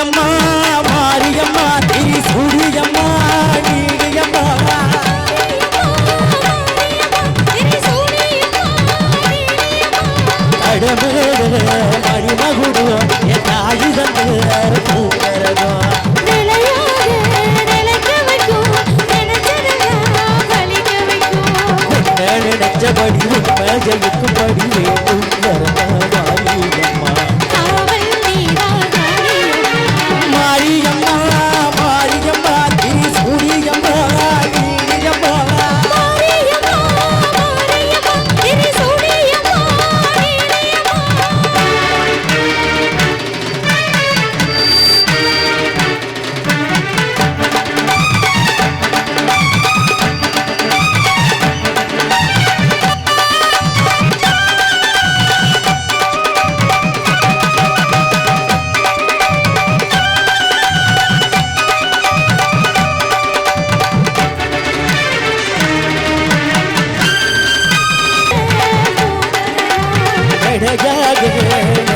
மாரியம்மா மாரியம்மா திரி சூரியம்மா நீடியம்மா மணிமகுடு என் தாயி தந்து பூங்கரதோ Yeah.